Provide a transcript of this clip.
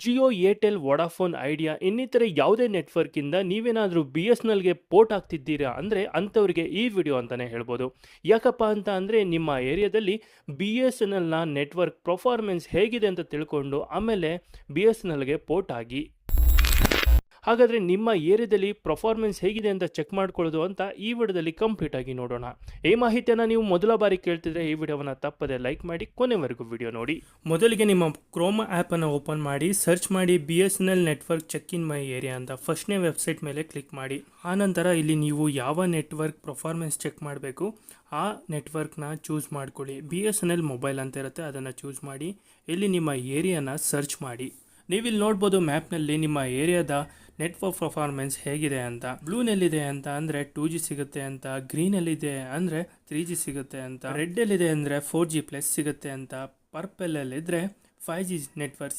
Jio Airtel Vodafone idea ಇನ್ನಿತರ ಯಾವುದೇ ನೆಟ್ವರ್ಕಿಂದ ನೀವೇನಾದರೂ ಬಿ ಎಸ್ ಎಲ್ಗೆ ಪೋರ್ಟ್ ಆಗ್ತಿದ್ದೀರಾ ಅಂದರೆ ಅಂಥವ್ರಿಗೆ ಈ ವಿಡಿಯೋ ಅಂತಲೇ ಹೇಳ್ಬೋದು. ಯಾಕಪ್ಪ ಅಂತ ಅಂದರೆ ನಿಮ್ಮ ಏರಿಯಾದಲ್ಲಿ ಬಿ ಎಸ್ ಎನ್ ಎಲ್ನ ನೆಟ್ವರ್ಕ್ ಪರ್ಫಾರ್ಮೆನ್ಸ್ ಹೇಗಿದೆ ಅಂತ ತಿಳ್ಕೊಂಡು ಆಮೇಲೆ ಬಿ ಎಸ್ ಎನ್ ಎಲ್ಗೆ ಪೋರ್ಟ್ ಆಗಿ ಹಾಗಾದರೆ ನಿಮ್ಮ ಏರಿಯಾದಲ್ಲಿ ಪರ್ಫಾರ್ಮೆನ್ಸ್ ಹೇಗಿದೆ ಅಂತ ಚೆಕ್ ಮಾಡ್ಕೊಳ್ಳೋದು ಅಂತ ಈ ವಿಡಿಯೋದಲ್ಲಿ ಕಂಪ್ಲೀಟ್ ಆಗಿ ನೋಡೋಣ. ಈ ಮಾಹಿತಿಯನ್ನು ನೀವು ಮೊದಲ ಬಾರಿ ಕೇಳ್ತಿದ್ರೆ ಈ ವಿಡಿಯೋವನ್ನು ತಪ್ಪದೆ ಲೈಕ್ ಮಾಡಿ, ಕೊನೆವರೆಗೂ ವಿಡಿಯೋ ನೋಡಿ. ಮೊದಲಿಗೆ ನಿಮ್ಮ ಕ್ರೋಮ್ ಆ್ಯಪನ್ನು ಓಪನ್ ಮಾಡಿ ಸರ್ಚ್ ಮಾಡಿ B S N L network check in my area ಅಂತ ಫಸ್ಟ್ನೇ ವೆಬ್ಸೈಟ್ ಮೇಲೆ ಕ್ಲಿಕ್ ಮಾಡಿ. ಆನಂತರ ಇಲ್ಲಿ ನೀವು ಯಾವ ನೆಟ್ವರ್ಕ್ ಪರ್ಫಾರ್ಮೆನ್ಸ್ ಚೆಕ್ ಮಾಡಬೇಕು, ಆ ನೆಟ್ವರ್ಕ್ನ ಚೂಸ್ ಮಾಡ್ಕೊಳ್ಳಿ. B S N L mobile ಅಂತ ಇರುತ್ತೆ, ಅದನ್ನು ಚೂಸ್ ಮಾಡಿ. ಇಲ್ಲಿ ನಿಮ್ಮ ಏರಿಯಾನ ಸರ್ಚ್ ಮಾಡಿ. ನೀವಿಲ್ಲಿ ನೋಡ್ಬೋದು ಮ್ಯಾಪ್ನಲ್ಲಿ ನಿಮ್ಮ ಏರಿಯಾದ ನೆಟ್ವರ್ಕ್ ಪರ್ಫಾರ್ಮೆನ್ಸ್ ಹೇಗಿದೆ ಅಂತ ಬ್ಲೂನಲ್ಲಿದೆ ಅಂತ ಅಂದರೆ ಟೂ ಜಿ ಸಿಗುತ್ತೆ ಅಂತ ಗ್ರೀನಲ್ಲಿದೆ ಅಂದರೆ ತ್ರೀ ಜಿ ಸಿಗುತ್ತೆ ಅಂತ ರೆಡ್ಡಲ್ಲಿದೆ ಅಂದರೆ ಫೋರ್ ಜಿ ಪ್ಲಸ್ ಸಿಗುತ್ತೆ ಅಂತ ಪರ್ಪಲಲ್ಲಿದ್ದರೆ ಫೈವ್ ಜಿ ನೆಟ್ವರ್ಕ್